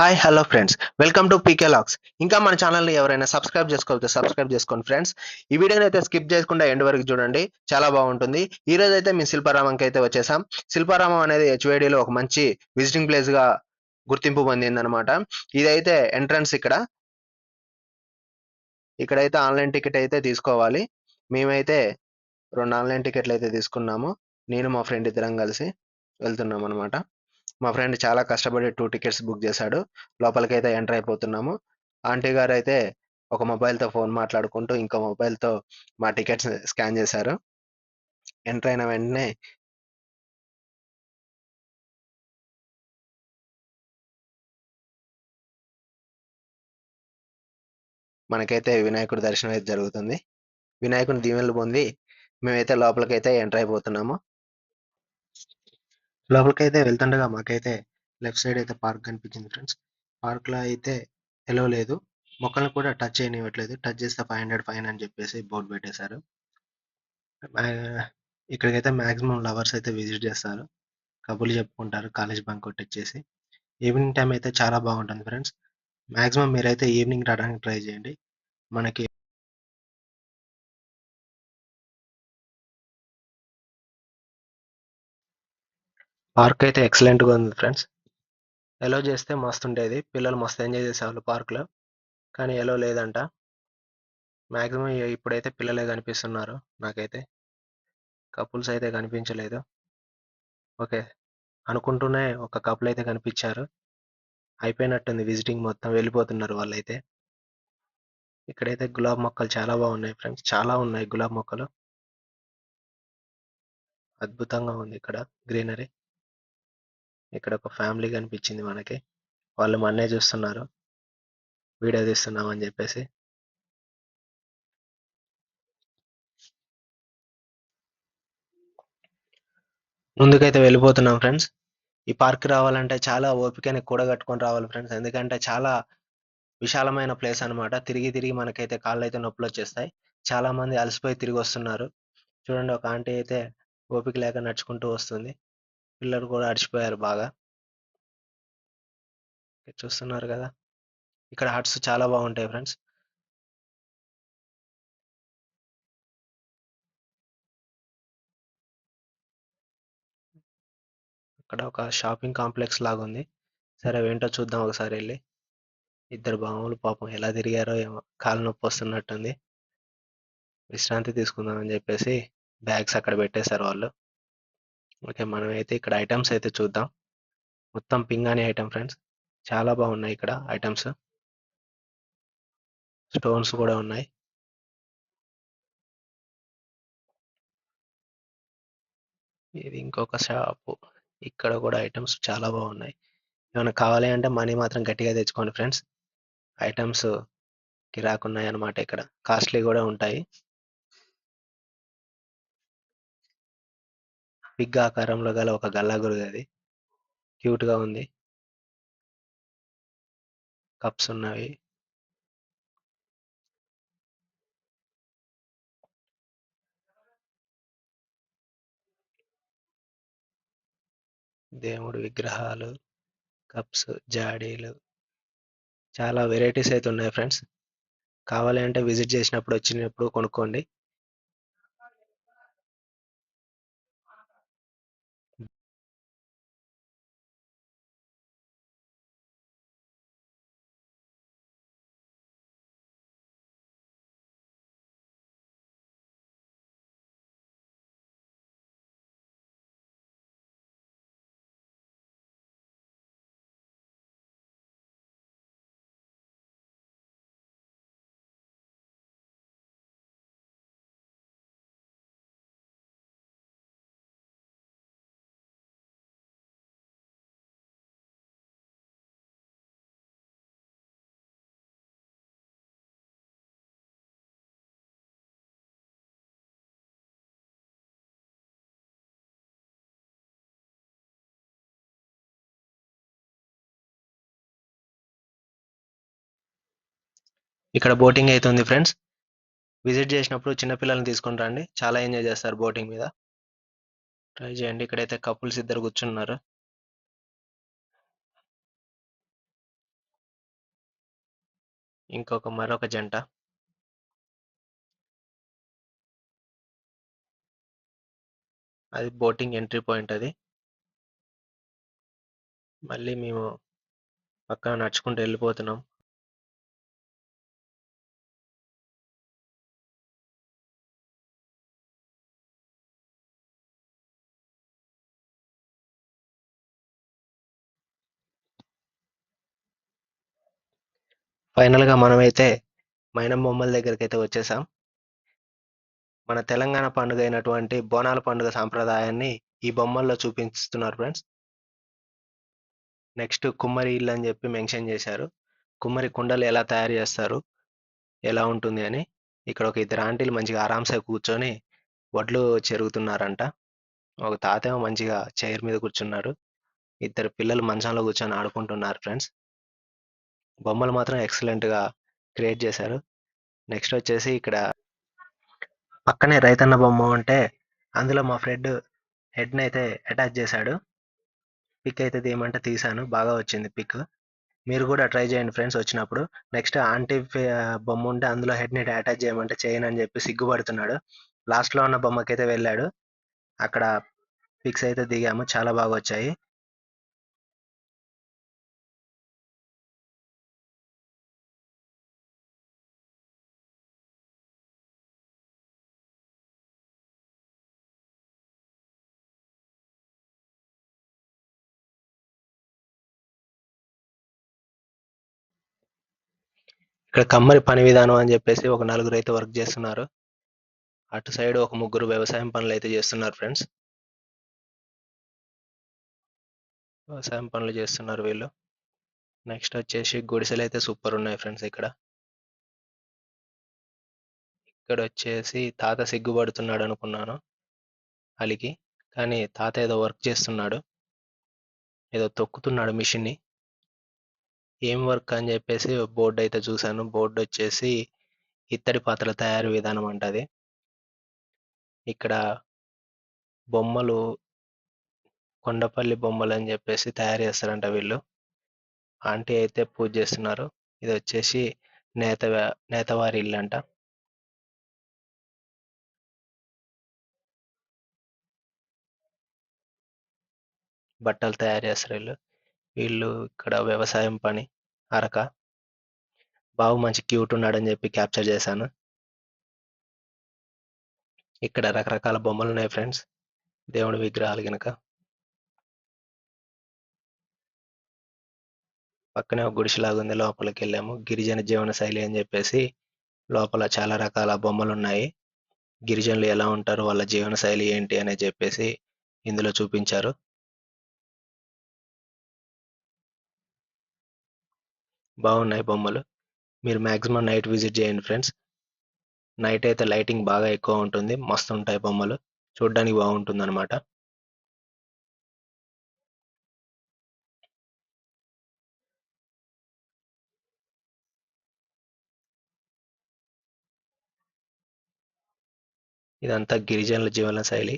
Hi hello friends welcome to PK Lux ఇంకా మన ఛానల్ని ఎవరైనా సబ్స్క్రైబ్ చేసుకోవాలి సబ్స్క్రైబ్ చేసుకోండి ఫ్రెండ్స్ ఈ వీడియోని అయితే స్కిప్ చేయకుండా ఎండ్ వరకు చూడండి. చాలా బాగుంటుంది. ఈ రోజు అయితే మేము శిల్పారామంకి అయితే వచ్చేసాం. శిల్పారామం అనేది హెచ్వేడిలో ఒక మంచి విజిటింగ్ ప్లేస్గా గుర్తింపు పొందింది అనమాట ఇదైతే ఎంట్రన్స్ ఇక్కడ. ఇక్కడైతే ఆన్లైన్ టికెట్ అయితే తీసుకోవాలి. మేమైతే రెండు ఆన్లైన్ టికెట్లు అయితే తీసుకున్నాము. నేను మా ఫ్రెండ్ ఇద్దరం కలిసి వెళ్తున్నాం అనమాట మా ఫ్రెండ్ చాలా కష్టపడి టూ టికెట్స్ బుక్ చేశాడు. లోపలికి అయితే ఎంటర్ అయిపోతున్నాము. ఆంటీ గారు అయితే ఒక మొబైల్తో ఫోన్ మాట్లాడుకుంటూ ఇంకో మొబైల్తో మా టికెట్స్ స్కాన్ చేశారు. ఎంటర్ అయిన వెంటనే మనకైతే వినాయకుడి దర్శనం అయితే జరుగుతుంది. వినాయకుని దీవెనలు పొంది మేమైతే లోపలికైతే ఎంటర్ అయిపోతున్నాము. లోపలికైతే వెళ్తుండగా మాకైతే లెఫ్ట్ సైడ్ అయితే పార్క్ కనిపించింది ఫ్రెండ్స్. పార్క్లో అయితే ఎలో లేదు. మొక్కలను కూడా టచ్ చేయనివ్వట్లేదు. టచ్ చేస్తే ఫైవ్ హండ్రెడ్ ఫైన్ అని చెప్పేసి బోర్డు పెట్టేశారు. ఇక్కడికైతే మాక్సిమం లవర్స్ అయితే విజిట్ చేస్తారు. కబుర్లు చెప్పుకుంటారు. కాలేజ్ బంక్ కొట్టిచ్చేసి. ఈవినింగ్ టైం అయితే చాలా బాగుంటుంది ఫ్రెండ్స్. మాక్సిమం మీరైతే ఈవినింగ్ రావడానికి ట్రై చేయండి. మనకి పార్క్ అయితే ఎక్సలెంట్గా ఉంది ఫ్రెండ్స్ ఎలో చేస్తే మస్తు ఉండేది. పిల్లలు మస్తు ఎంజాయ్ చేసేవాళ్ళు పార్క్లో కానీ ఎలో లేదంట. మాక్సిమం ఇప్పుడైతే పిల్లలే కనిపిస్తున్నారు నాకైతే. కపుల్స్ అయితే కనిపించలేదు. ఓకే. అనుకుంటూనే ఒక కపుల్ అయితే కనిపించారు. అయిపోయినట్టుంది విజిటింగ్ మొత్తం వెళ్ళిపోతున్నారు వాళ్ళైతే. ఇక్కడైతే గులాబ్ మొక్కలు చాలా బాగున్నాయి ఫ్రెండ్స్ చాలా ఉన్నాయి గులాబ్ మొక్కలు. అద్భుతంగా ఉంది ఇక్కడ గ్రీనరీ ఇక్కడ ఒక ఫ్యామిలీ కనిపించింది మనకి. వాళ్ళు మన్నే చూస్తున్నారు. వీడియో తీస్తున్నాం అని చెప్పేసి. ముందుకైతే వెళ్ళిపోతున్నాం ఫ్రెండ్స్. ఈ పార్క్ రావాలంటే చాలా ఓపికని కూడగట్టుకొని రావాలి ఫ్రెండ్స్. ఎందుకంటే చాలా విశాలమైన ప్లేస్ అన్నమాట. తిరిగి తిరిగి మనకైతే కాళ్ళు అయితే నొప్పులు వచ్చేస్తాయి. చాలా మంది అలసిపోయి తిరిగి వస్తున్నారు. చూడండి ఒక ఆంటీ అయితే ఓపిక లేక నడుచుకుంటూ వస్తుంది. పిల్లలు కూడా అడిచిపోయారు బాగా. చూస్తున్నారు కదా. ఇక్కడ ఆర్ట్స్ చాలా బాగుంటాయి ఫ్రెండ్స్. అక్కడ ఒక షాపింగ్ కాంప్లెక్స్ లాగా ఉంది సరే ఏంటో చూద్దాం ఒకసారి వెళ్ళి. ఇద్దరు బాములు పాపం ఎలా తిరిగారో ఏమో కాలు నొప్పి వస్తున్నట్టుంది. విశ్రాంతి తీసుకుందాం అని చెప్పేసి బ్యాగ్స్ అక్కడ పెట్టేశారు వాళ్ళు. ఓకే మనం అయితే ఇక్కడ ఐటమ్స్ అయితే చూద్దాం. మొత్తం పింగాణి ఐటమ్ ఫ్రెండ్స్ చాలా బాగున్నాయి ఇక్కడ ఐటమ్స్ స్టోన్స్ కూడా ఉన్నాయి. ఇది ఇంకొక షాపు ఇక్కడ కూడా ఐటమ్స్ చాలా బాగున్నాయి. ఏమైనా కావాలి అంటే మనీ మాత్రం గట్టిగా తెచ్చుకోండి ఫ్రెండ్స్ ఐటమ్స్ కిరాకున్నాయి అన్నమాట ఇక్కడ. కాస్ట్లీ కూడా ఉంటాయి. పిగ్ ఆకారంలో గల ఒక గల్లాగురుది అది. క్యూట్గా ఉంది. కప్స్ ఉన్నవి. దేవుడు విగ్రహాలు కప్స్ జాడీలు. చాలా వెరైటీస్ అయితే ఉన్నాయి ఫ్రెండ్స్. కావాలి అంటే విజిట్ చేసినప్పుడు వచ్చినప్పుడు కొనుక్కోండి. ఇక్కడ బోటింగ్ అయితే ఉంది ఫ్రెండ్స్. విజిట్ చేసినప్పుడు చిన్న పిల్లల్ని తీసుకొని రండి. చాలా ఎంజాయ్ చేస్తారు బోటింగ్ మీద. ట్రై చేయండి. ఇక్కడైతే కపుల్స్ ఇద్దరు కూర్చున్నారు. ఇంకొక మరొక జంట. అది బోటింగ్ ఎంట్రీ పాయింట్ అది. మళ్ళీ మేము పక్కన నడుచుకుంటూ వెళ్ళిపోతున్నాం. ఫైనల్గా మనమైతే మైనం బొమ్మల దగ్గరికి అయితే వచ్చేసాం. మన తెలంగాణ పండుగ అయినటువంటి బోనాల పండుగ సాంప్రదాయాన్ని ఈ బొమ్మల్లో చూపిస్తున్నారు ఫ్రెండ్స్. నెక్స్ట్ కుమ్మరి ఇల్లు అని చెప్పి మెన్షన్ చేశారు. కుమ్మరి కుండలు ఎలా తయారు చేస్తారు? ఎలా ఉంటుంది అని. ఇక్కడ ఒక ఇద్దరు ఆంటీలు మంచిగా ఆరాంసే కూర్చొని వడ్లు చెరుగుతున్నారంట. ఒక తాతేమో మంచిగా చైర్ మీద కూర్చున్నారు ఇద్దరు పిల్లలు మంచంలో కూర్చొని ఆడుకుంటున్నారు ఫ్రెండ్స్. బొమ్మలు మాత్రం ఎక్సలెంట్గా క్రియేట్ చేశారు. నెక్స్ట్ వచ్చేసి ఇక్కడ పక్కనే రైతన్న బొమ్మ ఉంటే అందులో మా ఫ్రెండ్ హెడ్ని అయితే అటాచ్ చేశాడు. పిక్ అయితే తీయమంటే తీసాను బాగా వచ్చింది పిక్. మీరు కూడా ట్రై చేయండి ఫ్రెండ్స్ వచ్చినప్పుడు. నెక్స్ట్ ఆంటీ బొమ్మ ఉంటే అందులో హెడ్ని అటాచ్ చేయమంటే చేయను అని చెప్పి సిగ్గుపడుతున్నాడు. లాస్ట్లో ఉన్న బొమ్మకైతే వెళ్ళాడు. అక్కడ పిక్స్ అయితే దిగాము. చాలా బాగా వచ్చాయి. ఇక్కడ కమ్మరి పని విధానం అని చెప్పేసి ఒక నలుగురు అయితే వర్క్ చేస్తున్నారు. అటు సైడ్ ఒక ముగ్గురు వ్యవసాయం పనులు అయితే చేస్తున్నారు ఫ్రెండ్స్ వ్యవసాయం పనులు చేస్తున్నారు వీళ్ళు. నెక్స్ట్ వచ్చేసి గుడిసెలు అయితే సూపర్ ఉన్నాయి ఫ్రెండ్స్ ఇక్కడ. ఇక్కడ వచ్చేసి తాత సిగ్గుపడుతున్నాడు అనుకున్నాను అలికి. కానీ తాత ఏదో వర్క్ చేస్తున్నాడు. ఏదో తొక్కుతున్నాడు మిషన్ని. ఏం వర్క్ అని చెప్పేసి బోర్డు అయితే చూశాను. బోర్డు వచ్చేసి ఇత్తడి పాత్రల తయారు విధానం అంటది ఇక్కడ బొమ్మలు కొండపల్లి బొమ్మలు అని చెప్పేసి తయారు చేస్తారంట వీళ్ళు. ఆంటీ అయితే పూజ చేస్తున్నారు. ఇది వచ్చేసి నేత నేతవారి ఇల్లు అంట. బట్టలు తయారు చేస్తారు వీళ్ళు. వీళ్ళు ఇక్కడ వ్యవసాయం పని అరక. బాబు మంచి క్యూట్ ఉన్నాడని చెప్పి క్యాప్చర్ చేశాను. ఇక్కడ రకరకాల బొమ్మలు ఉన్నాయి ఫ్రెండ్స్. దేవుడి విగ్రహాలు కనుక పక్కనే ఒక గుడిసెలాగా ఉంది లోపలికి వెళ్ళాము. గిరిజన జీవన శైలి అని చెప్పేసి లోపల చాలా రకాల బొమ్మలు ఉన్నాయి. గిరిజనులు ఎలా ఉంటారు వాళ్ళ జీవన శైలి ఏంటి అని చెప్పేసి ఇందులో చూపించారు. బాగున్నాయి బొమ్మలు. మీరు మాక్సిమం నైట్ విజిట్ చేయండి ఫ్రెండ్స్. నైట్ అయితే లైటింగ్ బాగా ఎక్కువ ఉంటుంది. మస్తు ఉంటాయి బొమ్మలు. చూడడానికి బాగుంటుంది అనమాట ఇదంతా గిరిజనుల జీవన శైలి.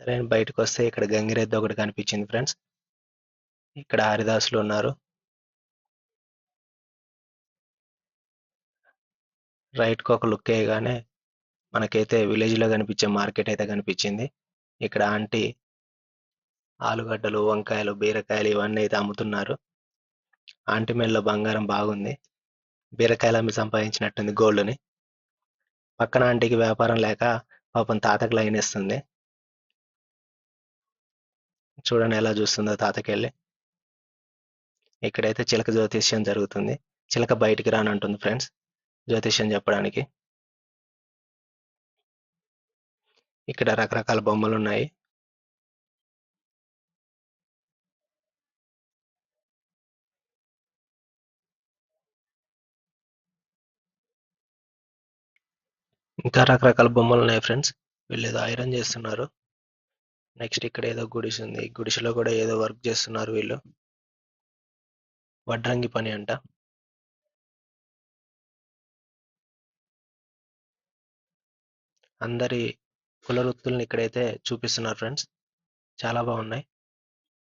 సరే బయటకు వస్తే ఇక్కడ గంగిరెద్దు ఒకటి కనిపించింది ఫ్రెండ్స్. ఇక్కడ హరిదాసులు ఉన్నారు. రైట్కి ఒక లుక్ వేయగానే మనకైతే విలేజ్లో కనిపించే మార్కెట్ అయితే కనిపించింది. ఇక్కడ ఆంటీ ఆలుగడ్డలు వంకాయలు బీరకాయలు ఇవన్నీ అయితే అమ్ముతున్నారు. ఆంటీ మెల్లో బంగారం బాగుంది. బీరకాయలు అమ్మి సంపాదించినట్టుంది గోల్డ్ని. పక్కన ఆంటీకి వ్యాపారం లేక పాపం తాతకు లైన్ ఇస్తుంది చూడండి ఎలా చూస్తుందో తాతకెళ్ళి. ఇక్కడైతే చిలక జ్యోతిష్యం జరుగుతుంది. చిలక బయటికి రానంటుంది ఫ్రెండ్స్ జ్యోతిష్యం చెప్పడానికి. ఇక్కడ రకరకాల బొమ్మలు ఉన్నాయి. ఇంకా రకరకాల బొమ్మలు ఉన్నాయి ఫ్రెండ్స్. వీళ్ళు ఏదో ఐరన్ చేస్తున్నారు. నెక్స్ట్ ఇక్కడ ఏదో గుడిసె ఉంది. గుడిసెలో కూడా ఏదో వర్క్ చేస్తున్నారు వీళ్ళు. వడ్రంగి పని అంట. అందరి కులవృత్తులను ఇక్కడైతే చూపిస్తున్నారు ఫ్రెండ్స్. చాలా బాగున్నాయి.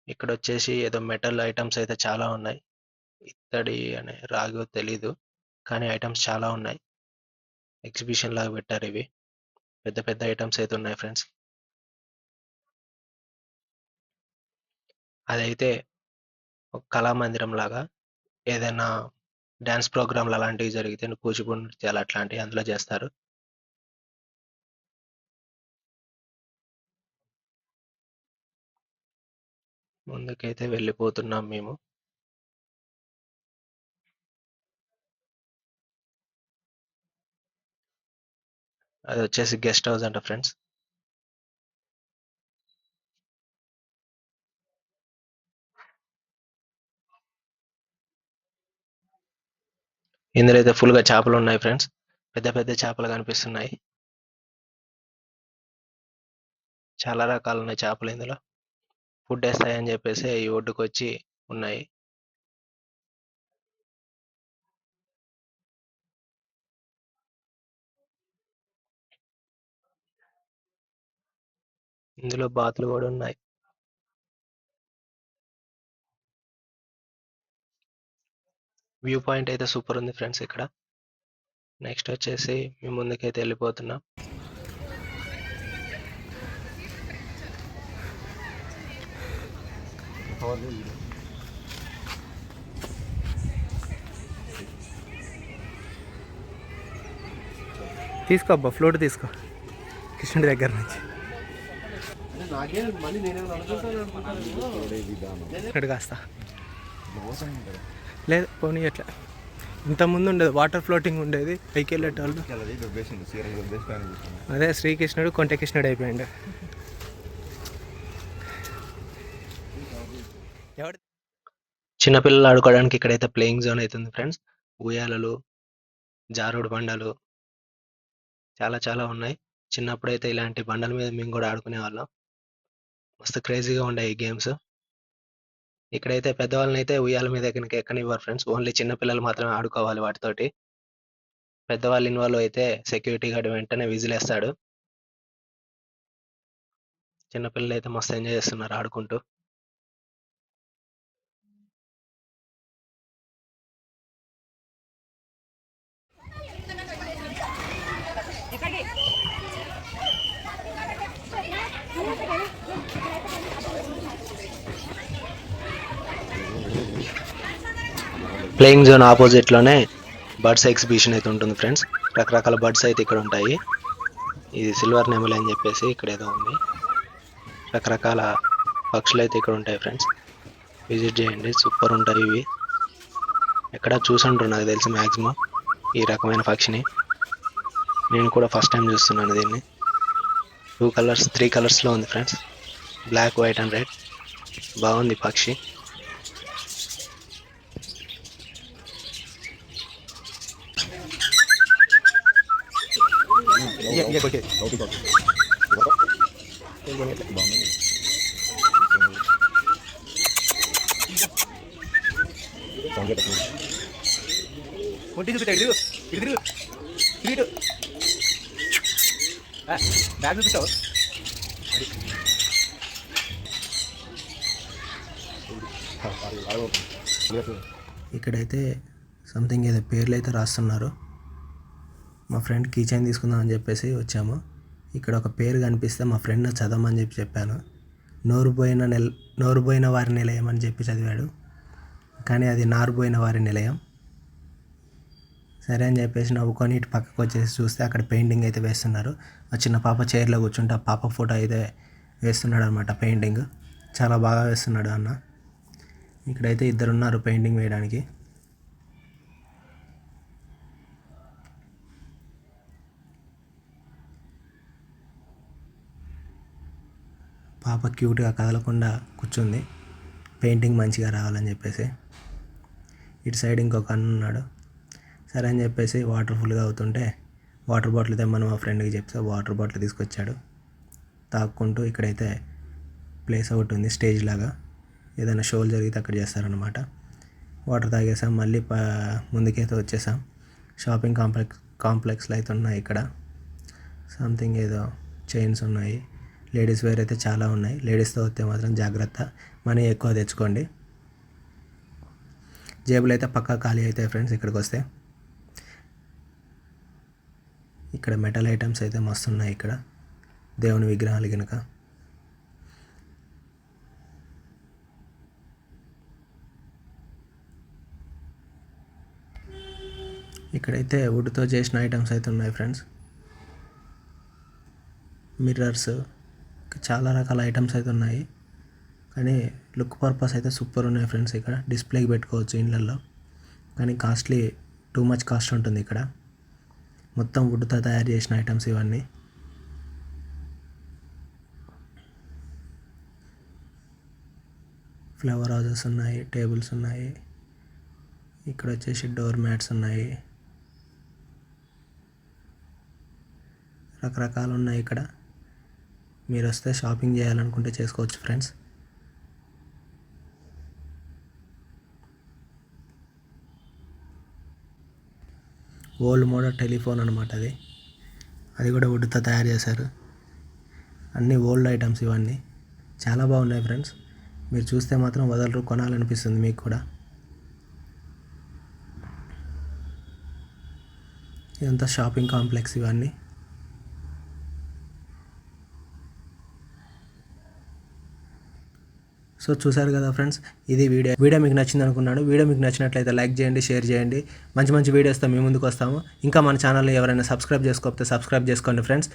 ఇక్కడ వచ్చేసి ఏదో మెటల్ ఐటమ్స్ అయితే చాలా ఉన్నాయి. ఇత్తడి అనే రాగో తెలీదు కానీ ఐటమ్స్ చాలా ఉన్నాయి. ఎగ్జిబిషన్ లాగా పెట్టారు ఇవి. పెద్ద పెద్ద ఐటమ్స్ అయితే ఉన్నాయి ఫ్రెండ్స్. అదైతే ఒక కళామందిరం లాగా ఏదైనా డాన్స్ ప్రోగ్రాంలు అలాంటివి జరిగితే కూచిపూడి నృత్యాలు అట్లాంటివి అందులో చేస్తారు? ముందుకైతే వెళ్ళిపోతున్నాం మేము. అది వచ్చేసి గెస్ట్ హౌస్ అంట ఫ్రెండ్స్. ఇందులో అయితే ఫుల్గా చేపలు ఉన్నాయి ఫ్రెండ్స్ పెద్ద పెద్ద చేపలు కనిపిస్తున్నాయి. చాలా రకాలు ఉన్నాయి చేపలు ఇందులో. ఫుడ్ వేస్తాయని చెప్పేసి ఈ ఒడ్డుకు వచ్చి ఉన్నాయి. ఇందులో బాతులు కూడా ఉన్నాయి. వ్యూ పాయింట్ అయితే సూపర్ ఉంది ఫ్రెండ్స్ ఇక్కడ. నెక్స్ట్ వచ్చేసి మేము ముందుకైతే వెళ్ళిపోతున్నాం. తీసుకో అబ్బా ఫ్లోట్ తీసుకో. కృష్ణుడి దగ్గర నుంచి. ఇక్కడ కాస్త. లేదు పోనీ అట్లా. ఇంతకుముందు ఉండేది వాటర్ ఫ్లోటింగ్ ఉండేది పైకి వెళ్ళేటోళ్ళు అదే శ్రీకృష్ణుడు కొంటకృష్ణుడు అయిపోయాడు. ఎవడు? చిన్నపిల్లలు ఆడుకోవడానికి ఇక్కడైతే ప్లేయింగ్ జోన్ అవుతుంది ఫ్రెండ్స్ ఉయ్యాలలు జారుడు బండలు చాలా చాలా ఉన్నాయి. చిన్నప్పుడు అయితే ఇలాంటి బండల మీద మేము కూడా ఆడుకునే వాళ్ళం. మస్తు క్రేజీగా ఉండే ఈ గేమ్స్ ఇక్కడైతే పెద్దవాళ్ళని అయితే ఉయ్యాల మీద ఎక్కడికి ఎక్కనివ్వరు ఫ్రెండ్స్. ఓన్లీ చిన్న పిల్లలు మాత్రమే ఆడుకోవాలి వాటితోటి. పెద్దవాళ్ళు ఇన్వాల్వ్ అయితే సెక్యూరిటీ గార్డ్ వెంటనే విజిలేస్తాడు. చిన్నపిల్లలు అయితే మస్తు ఎంజాయ్ చేస్తున్నారు ఆడుకుంటూ. ప్లేయింగ్ జోన్ ఆపోజిట్లోనే బర్డ్స్ ఎగ్జిబిషన్ అయితే ఉంటుంది ఫ్రెండ్స్. రకరకాల బర్డ్స్ అయితే ఇక్కడ ఉంటాయి. ఇది సిల్వర్ నెమల్ అని చెప్పేసి ఇక్కడ ఏదో ఉంది. రకరకాల పక్షులు అయితే ఇక్కడ ఉంటాయి ఫ్రెండ్స్. విజిట్ చేయండి సూపర్ ఉంటాయి ఇవి. ఎక్కడ చూసుంటారు నాకు తెలిసి మ్యాక్సిమం ఈ రకమైన పక్షిని. నేను కూడా ఫస్ట్ టైం చూస్తున్నాను దీన్ని. టూ కలర్స్ త్రీ కలర్స్లో ఉంది friends. Black white and red. బాగుంది పక్షి. ఇయ్య, కొట్టే. చూపిస్తా ఇటు ఇటు తిరుగు. ఇటు ఇటు. బ్యాగ్ చూపిస్తావు ఇక్కడైతే సంథింగ్ ఏదో పేర్లు అయితే రాస్తున్నారు మా ఫ్రెండ్ కీ చైన్ తీసుకుందాం అని చెప్పేసి వచ్చాము. ఇక్కడ ఒక పేరు కనిపిస్తే మా ఫ్రెండ్ చదవమని చెప్పి చెప్పాను. నోరు పోయిన నెల నోరు పోయిన వారి నిలయం అని చెప్పి చదివాడు. కానీ అది నారు పోయిన వారి నిలయం. సరే అని చెప్పేసి నవ్వుకొని ఇటు పక్కకు వచ్చేసి చూస్తే అక్కడ పెయింటింగ్ అయితే వేస్తున్నారు. ఆ చిన్న పాప చైర్లో కూర్చుంటే ఆ పాప ఫోటో అయితే వేస్తున్నాడు అనమాట పెయింటింగ్. చాలా బాగా వేస్తున్నాడు అన్న. ఇక్కడైతే ఇద్దరు ఉన్నారు పెయింటింగ్ వేయడానికి. పాప క్యూట్గా కదలకుండా కూర్చుంది. పెయింటింగ్ మంచిగా రావాలని చెప్పేసి. ఇటు సైడ్ ఇంకొక అన్న ఉన్నాడు. సరే అని చెప్పేసి వాటర్ ఫుల్గా అవుతుంటే వాటర్ బాటిల్ తెమ్మని మా ఫ్రెండ్కి చెప్తే వాటర్ బాటిల్ తీసుకొచ్చాడు. తాక్కుంటూ ఇక్కడైతే ప్లేస్ ఒకటి ఉంది స్టేజ్ లాగా. ఏదైనా షోలు జరిగితే అక్కడ చేస్తారనమాట వాటర్ తాగేసాం మళ్ళీ ప ముందుకైతే వచ్చేసాం. షాపింగ్ కాంప్లెక్స్ కాంప్లెక్స్లు అయితే ఉన్నాయి ఇక్కడ. సంథింగ్ ఏదో చైన్స్ ఉన్నాయి. లేడీస్ వేర్ అయితే చాలా ఉన్నాయి. లేడీస్తో వస్తే మాత్రం జాగ్రత్త. మనీ ఎక్కువ తెచ్చుకోండి. జేబులు అయితే పక్కా ఖాళీ అవుతాయి ఫ్రెండ్స్ ఇక్కడికి వస్తే ఇక్కడ మెటల్ ఐటమ్స్ అయితే మస్తు ఉన్నాయి ఇక్కడ. దేవుని విగ్రహాలు కనుక ఇక్కడైతే వుడ్తో చేసిన ఐటమ్స్ అయితే ఉన్నాయి ఫ్రెండ్స్. మిర్రర్స్. చాలా రకాల ఐటమ్స్ అయితే ఉన్నాయి. కానీ లుక్ పర్పస్ అయితే సూపర్ ఉన్నాయి ఫ్రెండ్స్ ఇక్కడ. డిస్ప్లేకి పెట్టుకోవచ్చు ఇండ్లలో కానీ కాస్ట్లీ టూ మచ్ కాస్ట్ ఉంటుంది ఇక్కడ. మొత్తం వుడ్తో తయారు చేసిన ఐటమ్స్ ఇవన్నీ. ఫ్లవర్ హౌజెస్ ఉన్నాయి టేబుల్స్ ఉన్నాయి. ఇక్కడ వచ్చేసి డోర్ మ్యాట్స్ ఉన్నాయి. రకరకాలు ఉన్నాయి ఇక్కడ. మీరు వస్తే షాపింగ్ చేయాలనుకుంటే చేసుకోవచ్చు ఫ్రెండ్స్. ఓల్డ్ మోడల్ టెలిఫోన్ అనమాట అది. అది కూడా వుడ్తో తయారు చేశారు. అన్నీ ఓల్డ్ ఐటమ్స్ ఇవన్నీ. చాలా బాగున్నాయి ఫ్రెండ్స్. మీరు చూస్తే మాత్రం వదలరు కొనాలనిపిస్తుంది మీకు కూడా. ఇదంతా షాపింగ్ కాంప్లెక్స్ ఇవన్నీ. సో చూసారు కదా ఫ్రెండ్స్ ఇది వీడియో. వీడియో మీకు నచ్చింది అనుకున్నాను. వీడియో మీకు నచ్చినట్లయితే లైక్ చేయండి షేర్ చేయండి. మంచి మంచి వీడియోస్తో మీ ముందుకు వస్తాము. ఇంకా మన ఛానల్ని ఎవరైనా సబ్స్క్రైబ్ చేసుకోకపోతే సబ్స్క్రైబ్ చేసుకోండి ఫ్రెండ్స్.